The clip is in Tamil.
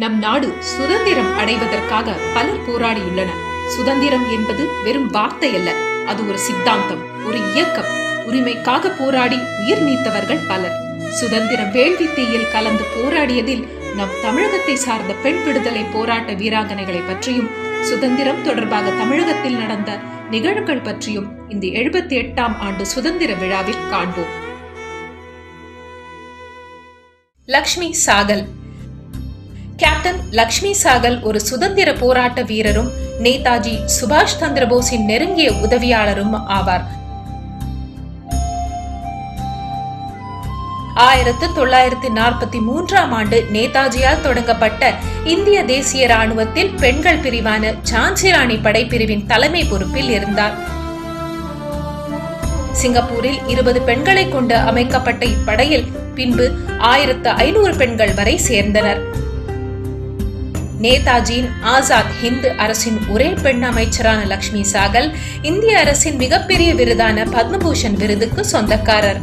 நம் நாடு சுதந்திரம் அடைவதற்காக பலர் போராடியுள்ளனர். சுதந்திரம் என்பது வெறும் வார்த்தை அல்ல அது ஒரு சித்தாந்தம் ஒரு இயக்கம். உரிமைக்காக போராடி உயிர் நீத்தவர்கள் பலர். சுதந்திர வேள்வி தீயில் கலந்து போராடியதில் நம் தமிழகத்தை சார்ந்த பெண் விடுதலை போராட்ட வீராங்கனைகளை பற்றியும் சுதந்திரம் தொடர்பாக தமிழகத்தில் நடந்த நிகழ்வுகள் பற்றியும் இந்த எழுபத்தி எட்டாம் ஆண்டு சுதந்திர விழாவில் காண்போம். லக்ஷ்மி சாகல் கேப்டன் லக்ஷ்மி சாகல் ஒரு சுதந்திர போராட்ட வீரரும் நேதாஜி சுபாஷ் சந்திரபோஸின் நெருங்கிய உதவியாளரும் ஆவார். ஆயிரத்து தொள்ளாயிரத்தி நாற்பத்தி மூன்றாம் ஆண்டு நேதாஜியால் தொடங்கப்பட்ட இந்திய தேசிய ராணுவத்தில் பெண்கள் பிரிவான ஜான்சிராணி படைப்பிரிவின் தலைமை பொறுப்பில் இருந்தார். சிங்கப்பூரில் இருபது பெண்களை கொண்டு அமைக்கப்பட்ட இப்படையில் பின்பு ஆயிரத்து ஐநூறு பெண்கள் வரை சேர்ந்தனர். நேதாஜியின் ஆசாத் ஹிந்து அரசின் ஒரே பெண் அமைச்சரான லக்ஷ்மி சாகல் இந்திய அரசின் மிகப்பெரிய விருதான பத்மபூஷன் விருதுக்கு சொந்தக்காரர்.